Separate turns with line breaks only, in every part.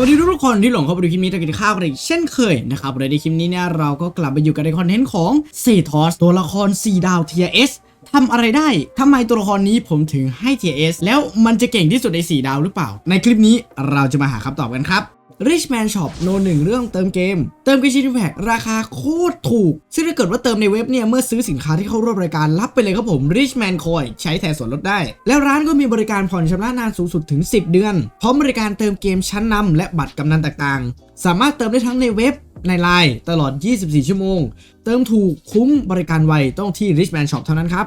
วัสดีทุกคนที่หลงเข้าไปดูคลิปนี้ตะกินข้าวกันอีกเช่นเคยนะครับในคลิปนี้เนี่ยเราก็กลับไปอยู่กันในคอนเทนต์ของเซทอสตัวละคร 4 ดาวเทียเอสทำอะไรได้ ทำไมตัวละครนี้ผมถึงให้เทียเอสแล้วมันจะเก่งที่สุดใน 4 ดาวหรือเปล่า ในคลิปนี้เราจะมาหาคำตอบกันครับ Richman Shop โนหนึ่งเรื่องเติมเกม เติมกิชินแพกราคาโคตรถูก ซึ่งถ้าเกิดว่าเติมในเว็บเนี่ย เมื่อซื้อสินค้าที่เข้าร่วมรายการรับไปเลยครับผม Richman Coin ใช้แทนส่วนลดได้ แล้วร้านก็มีบริการผ่อนชำระนานสูงสุดถึง 10 เดือน พร้อมบริการเติมเกมชั้นนำและบัตรกำนันต่างๆ สามารถเติมได้ทั้งในเว็บในไลน์ตลอด 24 ชั่วโมง เติมถูกคุ้มบริการไวต้องที่ Richman Shop เท่านั้นครับ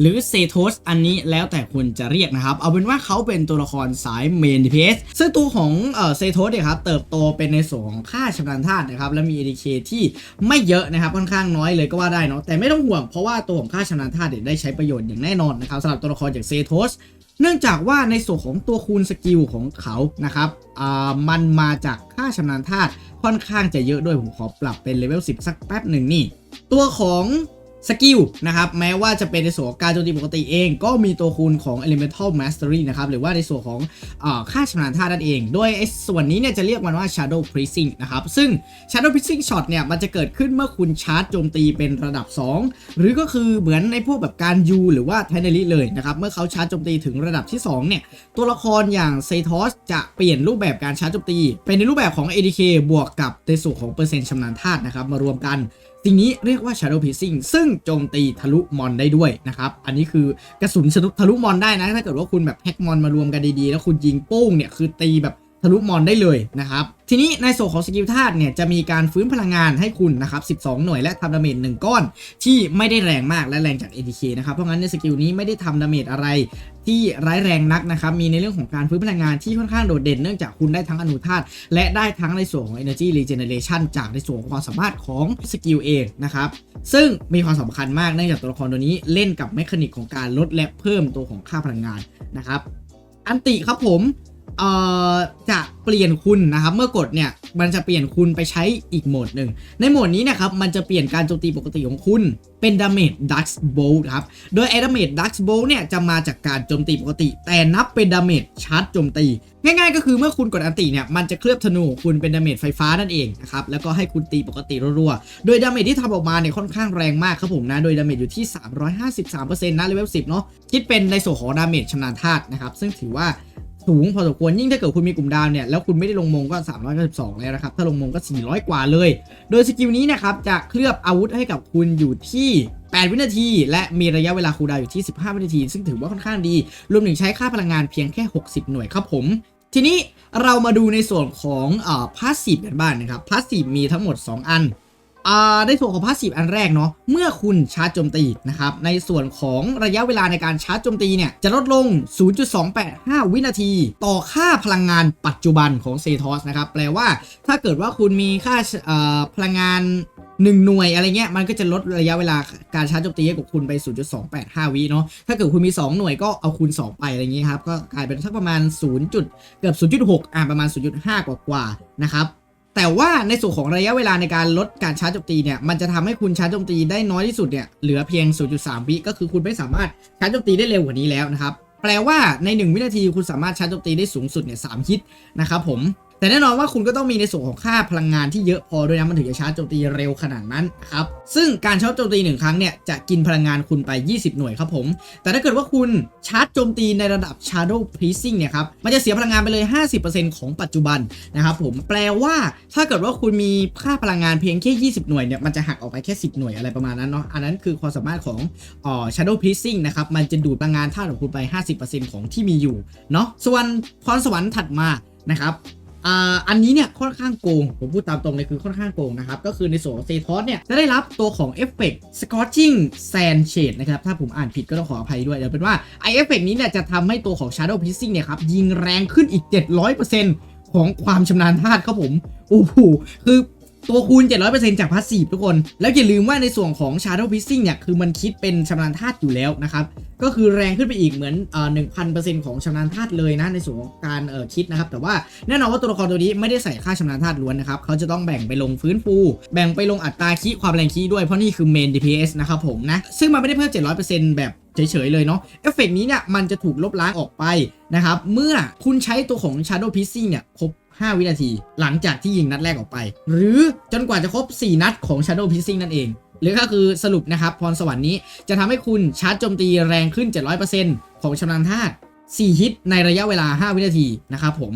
หรือเซโทสอันนี้แล้วแต่คุณจะเรียกนะครับ เอาเป็นว่าเขาเป็นตัวละครสายเมน DPS ซึ่งตัวของเซโทสเนี่ยครับเติบโตเป็นในส่วนของค่าชำนาญธาตุนะครับและมี ADK ที่ไม่เยอะนะครับค่อนข้างน้อยเลยก็ว่าได้เนาะแต่ไม่ต้องห่วงเพราะว่าตัวของค่าชำนาญธาตุเนี่ยได้ใช้ประโยชน์อย่างแน่นอนนะครับสำหรับตัวละครอย่างเซโทสเนื่องจากว่าในส่วนของตัวคูณสกิลของเขานะครับมันมาจากค่าชำนาญธาตุค่อนข้างจะเยอะด้วยผมขอปรับเป็นเลเวล10 สักแป๊บหนึ่งนี่ ตัวของ สกิลนะครับแม้ว่าจะเป็นในส่วนของการโจมตีปกติเอง ก็มีตัวคูณของ Elemental Mastery นะครับหรือว่าในส่วนของอค่าชำนาญธานั่นเอง โดยไอ้ส่วนนี้เนี่ยจะเรียกมันว่า Shadow Pressing นะครับซึ่ง Shadow Pressing Shot เนี่ยมันจะเกิดขึ้นเมื่อคุณชาร์จโจมตีเป็นระดับ 2 หรือก็คือเหมือนในพวกแบบการยูหรือว่าไทนาริเลยนะครับเมื่อเขาชาร์จโจมตีถึงระดับที่2เนี่ยตัวละครอย่างเซทอสจะเปลี่ยนรูปแบบการชาร์จโจมตี เป็นในรูปแบบของ ADK บวกกับในส่วนของเปอร์เซ็นต์ชำนาญธานะครับมารวมกันสิ่งนี้เรียกว่า Shadow Piercing ซึ่งโจมตีทะลุมอนได้ด้วยนะครับ อันนี้คือกระสุนทะลุมอนได้นะ ถ้าเกิดว่าคุณแบบแฮกมอนมารวมกันดีๆ แล้วคุณยิงโป้งเนี่ยคือตีแบบ ทะลุมอนได้เลยนะครับ ทีนี้ในส่วนของสกิลธาตุเนี่ยจะมีการฟื้นพลังงานให้คุณนะครับ 12 หน่วยและทำดาเมจ1ก้อน ที่ไม่ได้แรงมากและแรงจาก ADK นะครับ เพราะงั้นในสกิลนี้ไม่ได้ทำดาเมจอะไรที่ร้ายแรงนักนะครับ มีในเรื่องของการฟื้นพลังงานที่ค่อนข้างโดดเด่นเนื่องจากคุณได้ทั้งอนุธาตุและได้ทั้งในส่วนของ Energy Regeneration จากในส่วนของความสามารถของสกิลเองนะครับ ซึ่งมีความสำคัญมากเนื่องจากตัวละครตัวนี้เล่นกับเมคานิกของการลดและเพิ่มตัวของค่าพลังงานนะครับ อันติครับผม เอ่อจะเปลี่ยนคุณนะครับ เมื่อกดเนี่ยมันจะเปลี่ยนคุณไปใช้อีกโหมดหนึ่ง ในโหมดนี้นะครับ มันจะเปลี่ยนการโจมตีปกติของคุณเป็นดาเมจดักส์โบลครับ โดยไอ้ดาเมจดักส์โบลเนี่ยจะมาจากการโจมตีปกติ แต่นับเป็นดาเมจชาร์จโจมตี ง่ายๆ ก็คือเมื่อคุณกดอันติเนี่ยมันจะเคลือบธนูคุณเป็นดาเมจไฟฟ้านั่นเองนะครับ แล้วก็ให้คุณตีปกติรัวๆ โดยดาเมจที่ทำออกมาเนี่ยค่อนข้างแรงมากครับผมนะ โดยดาเมจอยู่ที่ 353%นะเลเวล10 เนาะ คิดเป็นในส่วนของดาเมจชำนาญธาตุนะครับ ซึ่งถือว่า สูงพอสมควรยิ่งถ้าเกิดคุณมีกลุ่มดาวเนี่ยแล้วคุณไม่ได้ลงมงก็ 392แล้วนะครับถ้าลงมงก็ 400 กว่าเลย โดยสกิลนี้นะครับจะเคลือบอาวุธให้กับคุณอยู่ที่ 8 วินาที และมีระยะเวลาคูลดาวอยู่ที่ 15 วินาที ซึ่งถือว่าค่อนข้างดี รวมถึงใช้ค่าพลังงานเพียงแค่ 60 หน่วยครับผม ทีนี้เรามาดูในส่วนของอ่อพาสซีฟกันบ้างนะครับพาสซีฟมีทั้งหมด 2 อันอ่า ในส่วนของพาสซีฟอันแรกเนาะเมื่อคุณชาร์จโจมตีนะครับในส่วนของระยะเวลาในการชาร์จโจมตีเนี่ยจะลดลง 0.285 วินาที ต่อค่าพลังงานปัจจุบันของเซทอสนะครับแปลว่าถ้าเกิดว่าคุณมีค่าพลังงาน1 หน่วยอะไรเงี้ยมันก็จะลดระยะเวลาการชาร์จโจมตีให้กับคุณไป 0.285 วิเนาะถ้าเกิดคุณมี 2 หน่วยก็เอาคูณ 2 ไปอะไรเงี้ยครับก็กลายเป็นสักประมาณ 0. จุดเกือบ 0.6 อ่าประมาณ 0.5 กว่าๆนะครับ แต่ว่าในส่วนของระยะเวลาในการลดการชาร์จโจมตีเนี่ยมันจะทำให้คุณชาร์จโจมตีได้น้อยที่สุดเนี่ยเหลือเพียง 0.3 วิก็คือคุณไม่สามารถชาร์จโจมตีได้เร็วกว่านี้แล้วนะครับแปลว่าใน 1 วินาทีคุณสามารถชาร์จโจมตีได้สูงสุดเนี่ยสฮิตนะครับผม แต่แน่นอนว่าคุณก็ต้องมีในส่วนของค่าพลังงานที่เยอะพอด้วยนะมันถึงจะชาร์จโจมตีเร็วขนาดนั้นครับซึ่งการชาร์จโจมตีหนึ่งครั้งเนี่ยจะกินพลังงานคุณไป 20 หน่วยครับผม แต่ถ้าเกิดว่าคุณชาร์จโจมตีในระดับ Shadow Piercing เนี่ยครับมันจะเสียพลังงานไปเลย 50%ของปัจจุบันนะครับผมแปลว่าถ้าเกิดว่าคุณมีค่าพลังงานเพียงแค่ 20 หน่วยเนี่ยมันจะหักออกไปแค่ 10 หน่วยอะไรประมาณนั้นเนาะอันนั้นคือความสามารถของอ่อ Shadow Piercing นะครับมันจะดูดพลังงานธาตุของคุณไป 50%ของที่มีอยู่เนาะส่วนพรสวรรค์ถัดมานะครับ อันนี้เนี่ยค่อนข้างโกง ผมพูดตามตรงเลยคือค่อนข้างโกงนะครับ ก็คือในส่วนของเซทอสเนี่ยจะได้รับตัวของเอฟเฟกต์สกอตชิงแซนเชนนะครับ ถ้าผมอ่านผิดก็ต้องขออภัยด้วย เดี๋ยวเป็นว่าไอเอฟเฟกต์นี้เนี่ยจะทำให้ตัวของ Shadow Piercing เนี่ยครับ ยิงแรงขึ้นอีก 700%ขของความชำนาญธาตุครับผม โอ้โห คือ ตัวคูณ 700%จากพาสซีฟทุกคน แล้วอย่าลืมว่าในส่วนของ Shadow Piercing เนี่ยคือมันคิดเป็นชำนาญธาตุอยู่แล้วนะครับ ก็คือแรงขึ้นไปอีกเหมือนเอ่อ1,000%ของชำนาญธาตุเลยนะในส่วนของการเอ่อคิดนะครับ แต่ว่าแน่นอนว่าตัวละครตัวนี้ไม่ได้ใส่ค่าชำนาญธาตุล้วนนะครับเขาจะต้องแบ่งไปลงฟื้นฟู แบ่งไปลงอัตราคีความแรงคีด้วยเพราะนี่คือ main DPS นะครับผมนะซึ่งมันไม่ได้เพิ่ม 700%แบบเฉยๆเลยเนาะเอฟเฟกต์นี้เนี่ยมันจะถูกลบล้างออกไปนะครับเมื่อคุณใช้ตัวของ Shadow Piercing เนี่ยครบ 5 วินาที หลังจากที่ยิงนัดแรกออกไป หรือจนกว่าจะครบ 4 นัดของ Shadow Piercing นั่นเอง หรือก็คือสรุปนะครับ พรสวรรค์นี้จะทำให้คุณชาร์จโจมตีแรงขึ้น 700%ของชำนาญธาตุ4ฮิตในระยะเวลา 5 วินาทีนะครับผม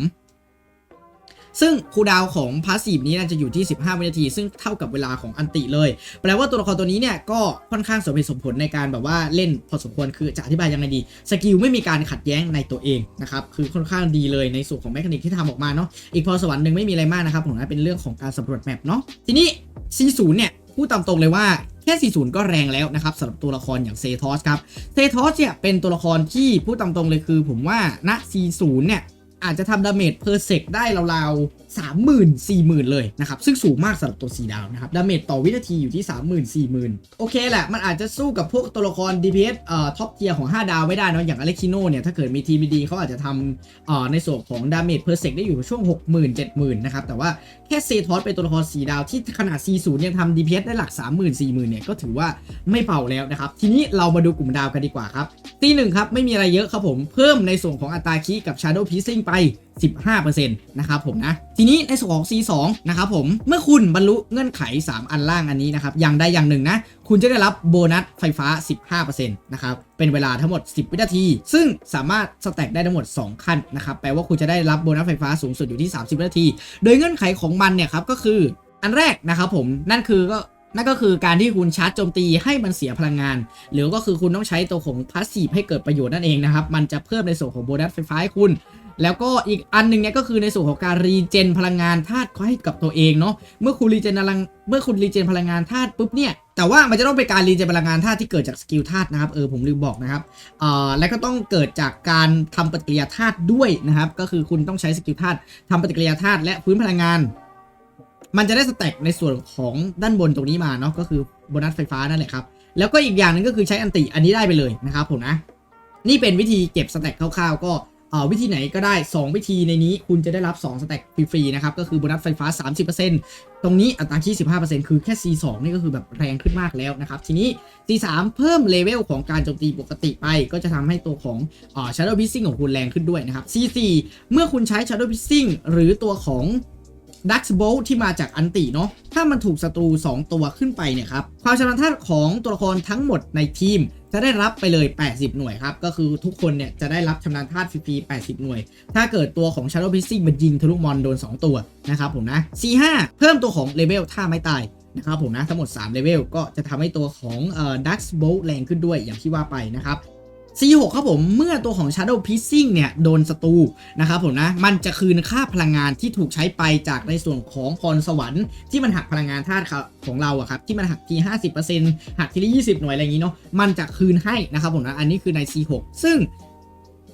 ซึ่งคูดาวของพาสซีฟนี้นจะอยู่ที่ 15 วินาที ซึ่งเท่ากับเวลาของอันติเลย แปลว่าตัวละครตัวนี้เนี่ยก็ค่อนข้างสมเหตุสมผลในการแบบว่าเล่นพอสมควรคือจะอธิบายยังไงดี สกิลไม่มีการขัดแย้งในตัวเองนะครับคือค่อนข้างดีเลยในส่วนของแมคานิกที่ทำออกมาเนาะอีกพอสวรรค์หนึ่งไม่มีอะไรมากนะครับผมนะเป็นเรื่องของการสำรวจแมปเนาะทีนี้ C0 เนี่ยพูดตามตรงเลยว่าแค่ 40 ก็แรงแล้วนะครับสำหรับตัวละครอย่างเซทอสครับ เซทอสเนี่ยเป็นตัวละครที่พูดตามตรงเลยคือผมว่าณ C0 เนี่ย อาจจะทำดาเมจเพอร์เซกได้ราวๆ 30,000 40,000 เลยนะครับ ซึ่งสูงมากสำหรับตัว4ดาวนะครับ ดาเมจต่อวินาทีอยู่ที่ 30,000 40,000 โอเคแหละ มันอาจจะสู้กับพวกตัวละคร DPS เอ่อท็อปเทียร์ของ 5 ดาวไม่ได้นอะอย่างอเล็กซิโนเนี่ย ถ้าเกิดมีทีมดีเขาอาจจะทำเอ่อในส่วนของดาเมจเพอร์เซกได้อยู่ช่วง 60,000 70,000 นะครับ แต่ว่าแค่เซทอสเป็นตัวละคร 4 ดาวที่ขนาด C0 ยังทำ DPS ได้หลัก 30,000 40,000 เนี่ย ก็ถือว่าไม่เบาแล้วนะครับ ทีนี้เรามาดูกลุ่มดาวกันดีกว่าครับ ตีหนึ่งครับไม่มีอะไรเยอะครับผมเพิ่มในส่วนของอัตราคีกับ Shadow Piercing ไป15%นะครับผมนะ ทีนี้ในส่วนของ C2 นะครับผม เมื่อคุณบรรลุเงื่อนไข 3 อันล่างอันนี้นะครับอย่างใดอย่างหนึ่งนะ คุณจะได้รับโบนัสไฟฟ้า 15%นะครับ เป็นเวลาทั้งหมด 10 วินาที ซึ่งสามารถสแต็กได้ทั้งหมด 2 ขั้นนะครับ แปลว่าคุณจะได้รับโบนัสไฟฟ้าสูงสุดอยู่ที่ 30 วินาที โดยเงื่อนไขของมันเนี่ยครับก็คือ อันแรกนะครับผม นั่นคือก็นั่นก็คือการที่คุณชาร์จโจมตีให้มันเสียพลังงาน หรือก็คือคุณต้องใช้ตัวของพาสซีฟให้เกิดประโยชน์นั่นเองนะครับ มันจะเพิ่มในส่วนของโบนัสไฟฟ้าให้คุณ แล้วก็อีกอันหนึงเนี่ยก็คือในส่วนของการรีเจนพลังงานธาตุให้กับตัวเองเนาะเมื่อคุณรีเจนพลังเมื่อคุณรีเจนพลังงานธาตุปุ๊บเนี่ยแต่ว่ามันจะต้องเป็นการรีเจนพลังงานธาตุที่เกิดจากสกิลธาตุนะครับเออผมลืมบอกนะครับเอ่อและก็ต้องเกิดจากการทำปฏิกิริยาธาตุด้วยนะครับก็คือคุณต้องใช้สกิลธาตุทำปฏิกิริยาธาตุและพื้นพลังงาน มันจะได้สแต็กในส่วนของด้านบนตรงนี้มาเนาะก็คือโบนัสไฟฟ้านั่นแหละครับแล้วก็อีกอย่างนึงก็คือใช้อันติอันนี้ได้ไปเลยนะครับผมนะนี่เป็นวิธีเก็บสแต็กคร่าวๆก็ วิธีไหนก็ได้ 2 วิธีในนี้คุณจะได้รับ 2 สแต็กฟรีๆนะครับ ก็คือโบนัสไฟฟ้า 30%ตรงนี้อัตราคี15%คือแค่ C2 นี่ก็คือแบบแรงขึ้นมากแล้วนะครับ ทีนี้ C3 เพิ่มเลเวลของการโจมตีปกติไป ก็จะทำให้ตัวของอ่อ Shadow Piercing ของคุณแรงขึ้นด้วยนะครับ C4 เมื่อคุณใช้ Shadow Piercing หรือตัวของ ดักส์โบลที่มาจากอันติเนาะถ้ามันถูกศัตรู 2 ตัวขึ้นไปเนี่ยครับความชำนาญธาของตัวละครทั้งหมดในทีม จะได้รับไปเลย 80 หน่วยครับ ก็คือทุกคนเนี่ยจะได้รับชำนาญธาตุฟรีๆ80 หน่วย ถ้าเกิดตัวของ Shadow Piercing มันยิงทะลุมอนโดน 2 ตัวนะครับผมนะ C5 เพิ่มตัวของเลเวลท่าไม่ตายนะครับผมนะทั้งหมด3เลเวลก็จะทำให้ตัวของเอ่อ Dark Bolt แรงขึ้นด้วยอย่างที่ว่าไปนะครับ C6 ครับผมเมื่อตัวของ Shadow Piercing เนี่ยโดนศัตรูนะครับผมนะมันจะคืนค่าพลังงานที่ถูกใช้ไปจากในส่วนของพรสวรรค์ที่มันหักพลังงานธาตุของเราอะครับที่มันหักที 50%หักทีละ20 หน่วยอะไรอย่างนี้เนาะมันจะคืนให้นะครับผมนะอันนี้คือใน C6 ซึ่ง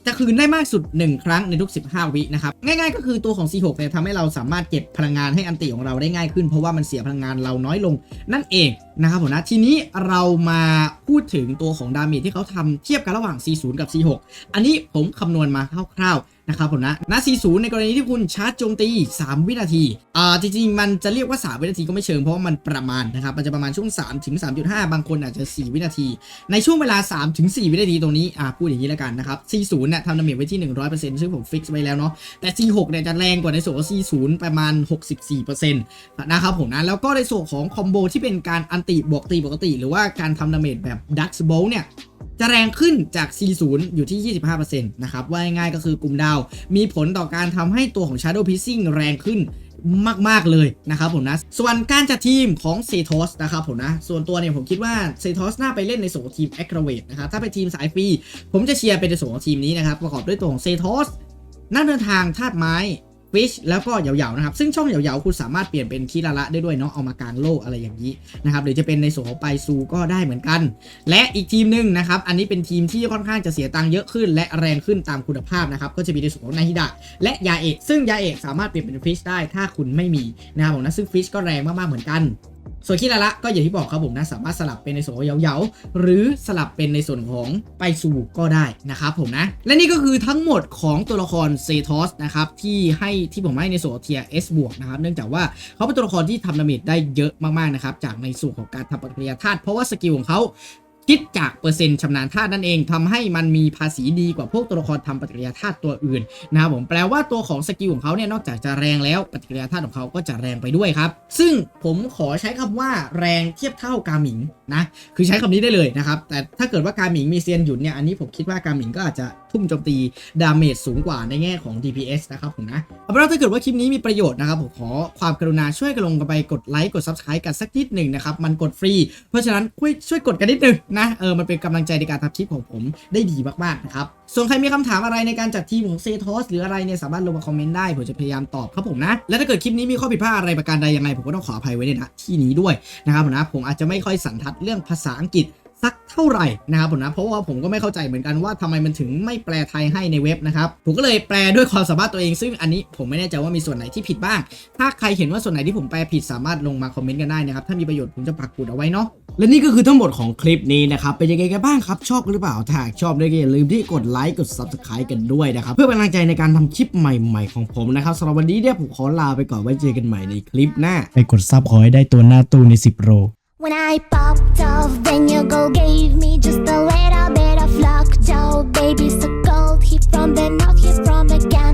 จะคืนได้มากสุด 1 ครั้งในทุก 15 วินะครับ ง่ายๆก็คือตัวของ C6 เนี่ยทำให้เราสามารถเก็บพลังงานให้อันติของเราได้ง่ายขึ้น เพราะว่ามันเสียพลังงานเราน้อยลงนั่นเองนะครับผมนะ ทีนี้เรามาพูดถึงตัวของดาเมจที่เขาทำเทียบกันระหว่าง C0 กับ C6 อันนี้ผมคำนวณมาคร่าวๆ นะครับผมนะณ C0 ในกรณีที่คุณชาร์จโจมตี 3 วินาที อ่า จริงๆ มันจะเรียกว่า 3 วินาทีก็ไม่เชิง เพราะว่ามันประมาณนะครับ มันจะประมาณช่วง 3 ถึง 3.5 บางคนอาจจะ 4 วินาที ในช่วงเวลา 3 ถึง 4 วินาทีตรงนี้ อ่า พูดอย่างนี้แล้วกันนะครับ C0 เนี่ยทำดาเมจไว้ที่ 100%ซึ่งผมฟิกซ์ไว้แล้วเนาะ แต่ C6 เนี่ยจะแรงกว่าในส่วนของ C0 ประมาณ 64%นะครับผมนะ แล้วก็ในส่วนของคอมโบที่เป็นการอันติบวกตีปกติ หรือว่าการทำดาเมจแบบ Dux Bolt เนี่ย จะแรงขึ้นจาก C0 อยู่ที่ 25%นะครับ ว่าง่ายๆก็คือกลุ่มดาว มีผลต่อการทำให้ตัวของ Shadow Piercing แรงขึ้นมากๆเลยนะครับผมนะ ส่วนการจัดทีมของเซทอสนะครับผมนะ ส่วนตัวเนี่ยผมคิดว่าเซทอสน่าไปเล่นในส่วนของทีม a c r a v a t e นะครับ ถ้าเป็นทีมสายฟรี ผมจะเชียร์เป็นในส่วนของทีมนี้นะครับ ประกอบด้วยตัวของเซทอสนักเดินทางธาตุไม้ ฟิชแล้วก็เหยาๆนะครับ ซึ่งช่องเหยาๆคุณสามารถเปลี่ยนเป็นคีราละได้ด้วยเนาะเอามากางโลกอะไรอย่างนี้นะครับหรือจะเป็นในส่วนของไปซูก็ได้เหมือนกัน และอีกทีมหนึ่งนะครับอันนี้เป็นทีมที่ค่อนข้างจะเสียตังค์เยอะขึ้น และแรงขึ้นตามคุณภาพนะครับก็จะมีในส่วนของนาฮิดะและยาเอกซึ่งยาเอกสามารถเปลี่ยนเป็นฟิชได้ถ้าคุณไม่มีนะครับผมนะซึ่งฟิชก็แรงมากๆเหมือนกัน ส่วนคิราระก็อย่างที่บอกครับผมนะสามารถสลับเป็นในส่วนของเหยาๆหรือสลับเป็นในส่วนของไปสู่ก็ได้นะครับผมนะ และนี่ก็คือทั้งหมดของตัวละครเซทอสนะครับที่ให้ที่ผมให้ในส่วนของเทีย S บวกนะครับเนื่องจากว่าเขาเป็นตัวละครที่ทำดาเมจได้เยอะมากๆนะครับจากในส่วนของการทำปฏิกิริยาธาตุเพราะว่าสกิลของเขา คิดจากเปอร์เซ็นต์ชำนาญธาตุนั่นเองทำให้มันมีภาษีดีกว่าพวกตัวละครทำปฏิกิริยาธาตุตัวอื่นนะครับผมแปลว่าตัวของสกิลของเขาเนี่ยนอกจากจะแรงแล้วปฏิกิริยาธาตุของเขาก็จะแรงไปด้วยครับ ซึ่งผมขอใช้คำว่าแรงเทียบเท่ากาหมิงนะคือใช้คำนี้ได้เลยนะครับแต่ถ้าเกิดว่ากาหมิงมีเซียนหยุนเนี่ยอันนี้ผมคิดว่ากาหมิงก็อาจจะทุ่มโจมตีดาเมจสูงกว่าในแง่ของ DPS นะครับผมนะเอาเป็นว่าถ้าเกิดว่าคลิปนี้มีประโยชน์นะครับผมขอความกรุณาช่วยกันลงกันไปกดไลค์กด Subscribe กันสักนิดหนึ่งนะครับมันกดฟรี เพราะฉะนั้นช่วยช่วยกดกันนิดนึงนะเออมันเป็นกำลังใจในการทำคลิปของผมได้ดีมากๆนะครับส่วนใครมีคำถามอะไรในการจัดทีมของเซทอสหรืออะไรเนี่ยสามารถลงมาคอมเมนต์ได้ผมจะพยายามตอบครับผมนะและถ้าเกิดคลิปนี้มีข้อผิดพลาดอะไรประการใดยังไงผมก็ต้องขออภัยไว้ในที่นี้ด้วยนะครับผมนะผมอาจจะไม่ค่อยสันทัดเรื่องภาษาอังกฤษ สักเท่าไหร่นะครับผมนะเพราะว่าผมก็ไม่เข้าใจเหมือนกันว่าทำไมมันถึงไม่แปลไทยให้ในเว็บนะครับผมก็เลยแปลด้วยความสามารถตัวเอง ซึ่งอันนี้ผมไม่แน่ใจว่ามีส่วนไหนที่ผิดบ้าง ถ้าใครเห็นว่าส่วนไหนที่ผมแปลผิดสามารถลงมาคอมเมนต์กันได้นะครับถ้ามีประโยชน์ผมจะปักหมุดเอาไว้เนาะและนี่ก็คือทั้งหมดของคลิปนี้นะครับเป็นยังไงกันบ้างครับชอบกันหรือเปล่าถ้าหากชอบด้วยก็อย่าลืมที่กดไลค์กด Subscribe กันด้วยนะครับเพื่อเป็นกำลังใจในการทำคลิปใหม่ๆของผมนะครับสำหรับวันนี้เนี่ยผมขอลาไปก่อนไว้เจอกันใหม่ในคลิปหน้า
ไปกดซับขอให้ได้ตัวหน้าตู้ใน 10โร
When I popped off, gave me just a little bit of luck. Joe, baby. so cold. He from the north, he's from the gap.